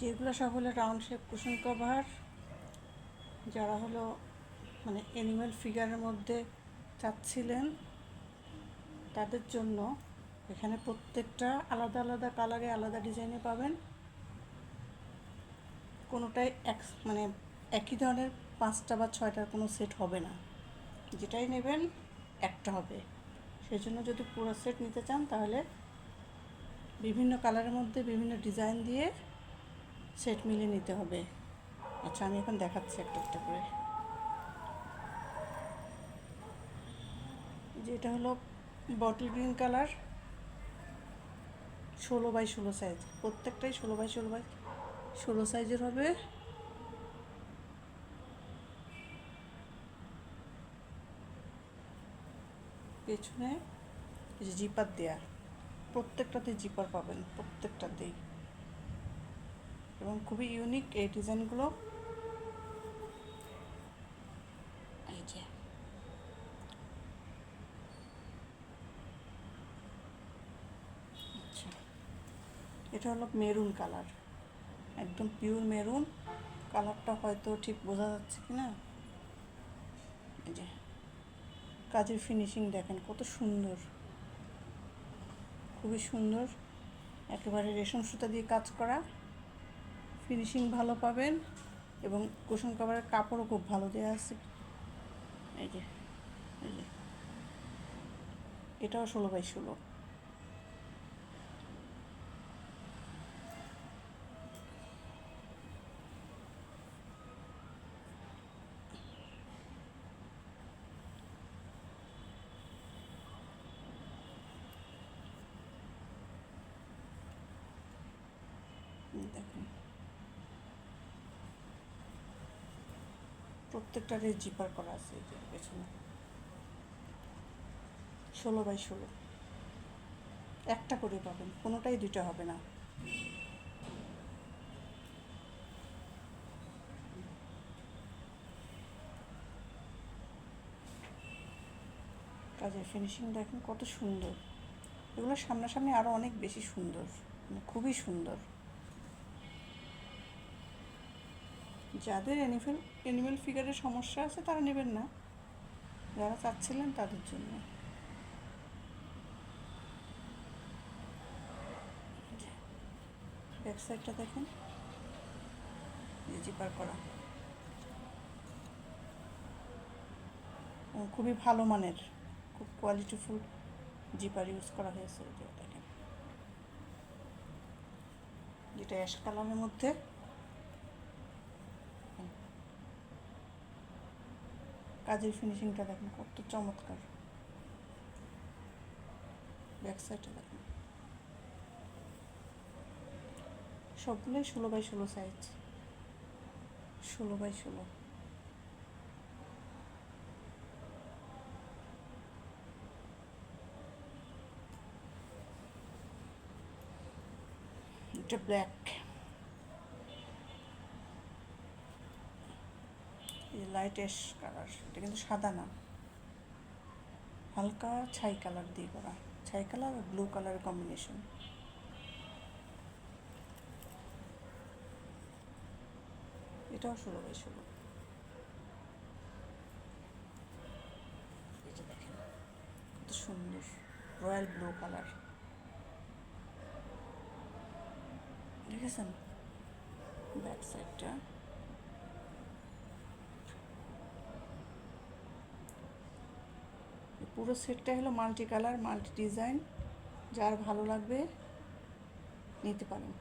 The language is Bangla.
যেগুলো সব হলো রাউন্ড শেপ কুশন কভার যারা হলো মানে অ্যানিম্যাল ফিগারের মধ্যে চাচ্ছিলেন, তাদের জন্য এখানে প্রত্যেকটা আলাদা আলাদা কালারে আলাদা ডিজাইনে পাবেন। কোনোটাই এক মানে একই ধরনের পাঁচটা বা ছয়টার কোনো সেট হবে না। যেটাই নেবেন, একটা হবে। সেই জন্য যদি পুরো সেট নিতে চান, তাহলে বিভিন্ন কালারের মধ্যে বিভিন্ন ডিজাইন দিয়ে সেট মিলিয়ে নিতে হবে। আচ্ছা আমি এখন দেখাচ্ছি একটা একটা করে। যেটা হলো বটল গ্রিন কালার ষোলো বাই ষোলো সাইজ প্রত্যেকটাই ষোলো বাই ষোলো বাই ষোলো সাইজের হবে। পেছনে জিপার দেয়া। প্রত্যেকটাতে জিপার পাবেন, প্রত্যেকটাতেই। এবং খুবই ইউনিক এই ডিজাইনগুলো। এই যে। আচ্ছা। এটা হলো মেরুন কালার। একদম পিওর মেরুন। কালারটা হয়তো ঠিক বোঝা যাচ্ছে কি না? এই যে। কাজের ফিনিশিং দেখেন, কত সুন্দর। খুবই সুন্দর। একেবারে রেশম সুতা দিয়ে কাজ করা। ফিনিশিং ভালো পাবেন এবং কুশন কাভারের কাপড়ও খুব ভালো দেওয়া আছে। এই যে এই যে। এটাও ষোলো বাই ষোলো। দেখুন প্রত্যেকটারে জিপার করা আছে পেছনে। ষোলো বাই ষোলো। একটা করে পাবেন, কোনোটাই দুইটা হবে না। কাজের ফিনিশিং দেখেন কত সুন্দর। এগুলো সামনাসামনি আরও অনেক বেশি সুন্দর মানে খুবই সুন্দর। যাদের অ্যানিমেল অ্যানিমেল ফিগারের সমস্যা আছে তারা নেবেন না। যারা চাচ্ছিলেন তাদের জন্য। ব্যাক সাইডটা দেখেন। জিপার করা। খুবই ভালো মানের, খুব কোয়ালিটিফুল জিপার ইউজ করা হয়েছে। দেখেন। যেটা অ্যাশ কালারের মধ্যে। কাজের ফিনিশিংটা দেখেন কত চমৎকার। ব্যাক সাইডটা দেখেন। সবগুলোই ষোলো বাই ষোলো সাইজ ষোলো বাই ষোলো। এটা ব্ল্যাক এই লাইট কালার এটা কিন্তু সাদা না। হালকা ছাই কালার দিয়ে করা। ছাই কালার আর ব্লু কালারের কম্বিনেশন এটাও ষোলো বাই দেখেন, কত সুন্দর রয়্যাল ব্লু কালার দেখেছেন? ব্যাক সাইডটা পুরো সেটটা হলো মাল্টি কালার মাল্টি ডিজাইন যার ভালো লাগবে নিতে পারেন।